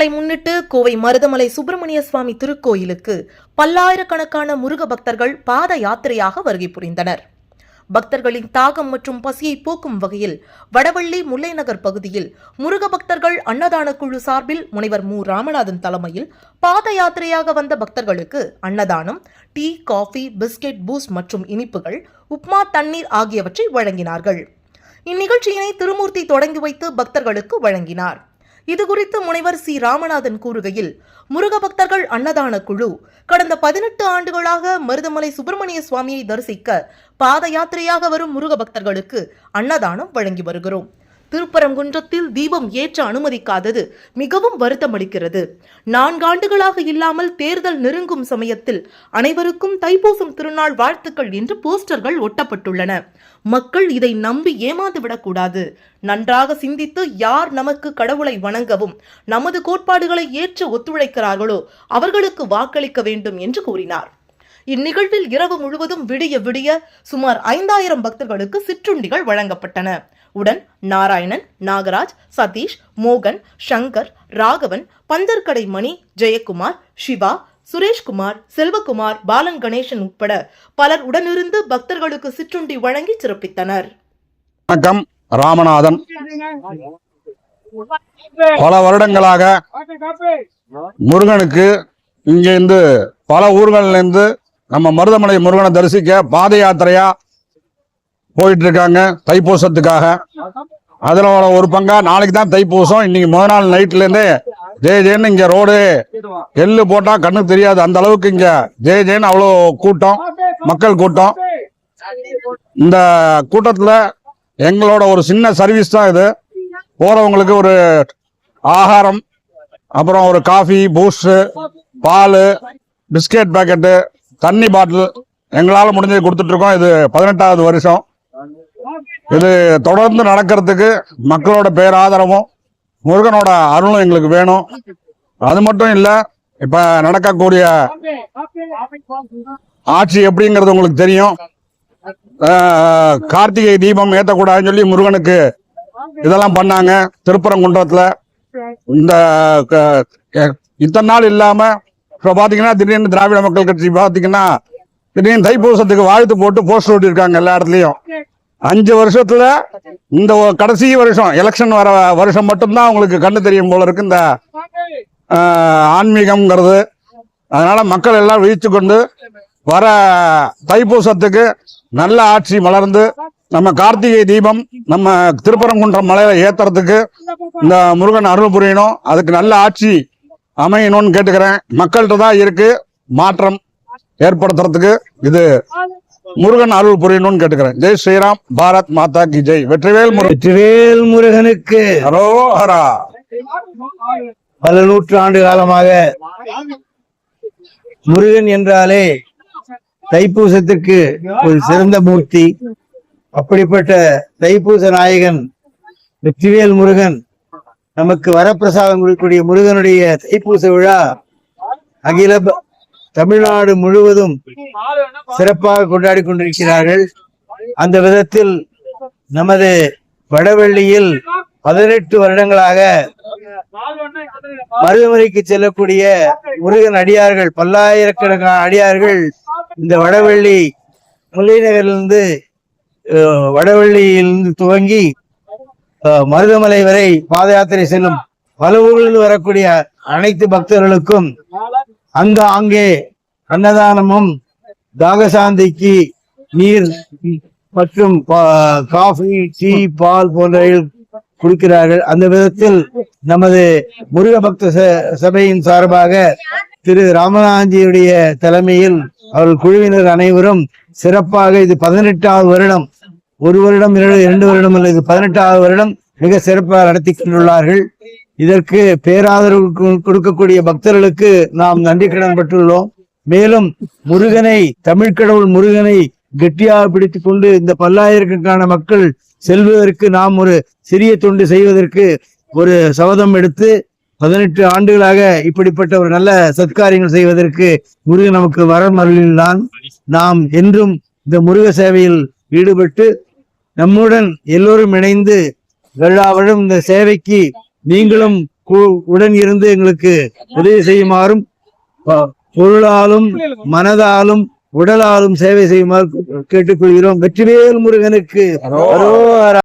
திருநாளை முன்னிட்டு கோவை மருதமலை சுப்பிரமணிய சுவாமி திருக்கோயிலுக்கு பல்லாயிரக்கணக்கான முருக பக்தர்கள் பாத யாத்திரையாக வருகை புரிந்தனர். பக்தர்களின் தாகம் மற்றும் பசியை போக்கும் வகையில் வடவள்ளி முல்லைநகர் பகுதியில் முருக பக்தர்கள் அன்னதான குழு சார்பில் முனைவர் மு. ராமநாதன் தலைமையில் பாத யாத்திரையாக வந்த பக்தர்களுக்கு அன்னதானம் டீ காஃபி பிஸ்கெட் பூஸ்ட் மற்றும் இனிப்புகள் உப்மா தண்ணீர் ஆகியவற்றை வழங்கினார்கள். இந்நிகழ்ச்சியினை திருமூர்த்தி தொடங்கி வைத்து பக்தர்களுக்கு வழங்கினார். இதுகுறித்து முனைவர் சி. ராமநாதன் கூறுகையில் முருக பக்தர்கள் அன்னதான குழு கடந்த பதினெட்டு ஆண்டுகளாக மருதமலை சுப்பிரமணிய சுவாமியை தரிசிக்க பாத யாத்திரையாக வரும் முருக பக்தர்களுக்கு அன்னதானம் வழங்கி வருகிறோம். திருப்பரங்குன்றத்தில் தீபம் ஏற்ற அனுமதிக்காதது மிகவும் வருத்தமளிக்கிறது. நான்காண்டுகளாக இல்லாமல் தேர்தல் நெருங்கும் சமயத்தில் அனைவருக்கும் தைப்பூசம் திருநாள் வாழ்த்துக்கள் என்று போஸ்டர்கள் ஒட்டப்பட்டுள்ளன. மக்கள் இதை நம்பி ஏமாந்து விடக்கூடாது. நன்றாக சிந்தித்து யார் நமக்கு கடவுளை வணங்கவும் நமது கோட்பாடுகளை ஏற்று ஒத்துழைக்கிறார்களோ அவர்களுக்கு வாக்களிக்க வேண்டும் என்று கூறினார். இந்நிகழ்வில் இரவு முழுவதும் விடிய விடிய சுமார் ஐந்தாயிரம் பக்தர்களுக்கு சிற்றுண்டிகள் வழங்கப்பட்டன. உடன் நாராயணன் நாகராஜ் சதீஷ் மோகன் சங்கர் ராகவன் பந்தர்கடை மணி ஜெயக்குமார் சிவா சுரேஷ்குமார் செல்வகுமார் பாலன் கணேசன் உட்பட பலர் உடனிருந்து பக்தர்களுக்கு சிற்றுண்டி வழங்கி சிறப்பித்தனர். வணக்கம். ராமநாதன். பல வருடங்களாக முருகனுக்கு இங்கிருந்து பல ஊர்களிலிருந்து நம்ம மருதமலை முருகனை தரிசிக்க பாத யாத்திரையா போயிட்டு இருக்காங்க தைப்பூசத்துக்காக. அதுல ஒரு பங்கா நாளைக்கு தான் தைப்பூசம். இன்னைக்கு முத நாள் நைட்ல இருந்தே ஜெய ஜெயன்னு இங்க ரோடு எள்ளு போட்டா கண்ணுக்கு தெரியாது. அந்த அளவுக்கு இங்க ஜெய ஜெயன்னு அவ்வளோ கூட்டம் மக்கள் கூட்டம். இந்த கூட்டத்துல எங்களோட ஒரு சின்ன சர்வீஸ் தான் இது. போறவங்களுக்கு ஒரு ஆகாரம் அப்புறம் ஒரு காஃபி பூஸ்ட் பால் பிஸ்கெட் பாக்கெட்டு தண்ணி பாட்டில் எங்களால் முடிஞ்சது கொடுத்துட்ருக்கோம் இது பதினெட்டாவது வருஷம். இது தொடர்ந்து நடக்கிறதுக்கு மக்களோட பேராதரவும் முருகனோட அருளும் எங்களுக்கு வேணும். அது மட்டும் இல்லை இப்போ நடக்கக்கூடிய ஆட்சி எப்படிங்கிறது உங்களுக்கு தெரியும். கார்த்திகை தீபம் ஏற்றக்கூடாதுன்னு சொல்லி முருகனுக்கு இதெல்லாம் பண்ணாங்க. திருப்பரங்குன்றத்தில் இந்த க- இத்தனை நாள் இல்லாமல் இப்போ பார்த்தீங்கன்னா திடீர்னு திராவிட மக்கள் கட்சி பார்த்தீங்கன்னா திடீர்னு தைப்பூசத்துக்கு வாழ்த்து போட்டு போஸ்டர் ஓட்டியிருக்காங்க எல்லா இடத்துலையும். அஞ்சு வருஷத்துல இந்த கடைசி வருஷம் எலெக்ஷன் வர வருஷம் மட்டும்தான் அவங்களுக்கு கண்ணு தெரியும் போல இருக்கு இந்த ஆன்மீகம்ங்கிறது. அதனால மக்கள் எல்லாம் விழித்து கொண்டு வர தைப்பூசத்துக்கு நல்ல ஆட்சி மலர்ந்து நம்ம கார்த்திகை தீபம் நம்ம திருப்பரங்குன்றம் மலையில ஏத்துறதுக்கு இந்த முருகன் அருள் புரியணும். அதுக்கு நல்ல ஆட்சி அமையணும்னு கேட்டுக்கிறேன். மக்கள்கிட்ட தான் இருக்கு மாற்றம் ஏற்படுத்துறதுக்கு இது முருகன் அருள் புரியணும்னு கேட்டுக்கிறேன். ஜெய் ஸ்ரீராம் பாரத் மாதா கி ஜெய். வெற்றிவேல் முருகன். வெற்றிவேல் முருகனுக்கு ஹரோஹரா. பல நூற்றாண்டு காலமாக முருகன் என்றாலே தைப்பூசத்திற்கு ஒரு சிறந்த மூர்த்தி. அப்படிப்பட்ட தைப்பூச நாயகன் வெற்றிவேல் முருகன் நமக்கு வரப்பிரசாதம் கொடுக்கக்கூடிய முருகனுடைய தைப்பூச விழா அகில தமிழ்நாடு முழுவதும் சிறப்பாக கொண்டாடி கொண்டிருக்கிறார்கள். அந்த விதத்தில் நமது வடவள்ளியில் பதினெட்டு வருடங்களாக மருதமலைக்கு செல்லக்கூடிய முருகன் அடியார்கள் பல்லாயிரக்கணக்கான அடியார்கள் இந்த வடவள்ளி முல்லைநகரிலிருந்து அஹ், வடவள்ளியிலிருந்து துவங்கி மருதமலை வரை பாத யாத்திரை செல்லும் பல ஊர்களில் வரக்கூடிய அனைத்து பக்தர்களுக்கும் அங்க அங்கே அன்னதானமும் தாகசாந்திக்கு நீர் மற்றும் பா- காஃபி டீ பால் போன்றவை கொடுக்கிறார்கள். அந்த விதத்தில் நமது முருக பக்த ச- சபையின் சார்பாக திரு ராமநாதியுடைய தலைமையில் அவர்கள் குழுவினர் அனைவரும் சிறப்பாக இது பதினெட்டாவது வருடம் ஒரு வருடம் இரண்டு இரண்டு வருடம் அல்ல இது பதினெட்டாவது வருடம் மிக சிறப்பாக நடத்தி கொண்டுள்ளார்கள். இதற்கு பேராதரவு கொடுக்கக்கூடிய பக்தர்களுக்கு நாம் நன்றி கடன் பட்டுள்ளோம் மேலும் முருகனை தமிழ்கடவுள் முருகனை கெட்டியாக பிடித்துக் கொண்டு இந்த பல்லாயிரக்கணக்கான மக்கள் செல்வதற்கு நாம் ஒரு சிறிய தொண்டு செய்வதற்கு ஒரு சபதம் எடுத்து பதினெட்டு ஆண்டுகளாக இப்படிப்பட்ட ஒரு நல்ல சத்காரியங்கள் செய்வதற்கு முருகன் நமக்கு வரம் அருளினான். நாம் என்றும் இந்த முருக சேவையில் ஈடுபட்டு நம்முடன் எல்லோரும் இணைந்து வெள்ளாவழும் இந்த சேவைக்கு நீங்களும் உடன் இருந்து எங்களுக்கு உதவி செய்யுமாறும் பொருளாலும் மனதாலும் உடலாலும் சேவை செய்யுமாறு கேட்டுக்கொள்கிறோம். வெற்றிவேல் முருகனுக்கு அரோகரா.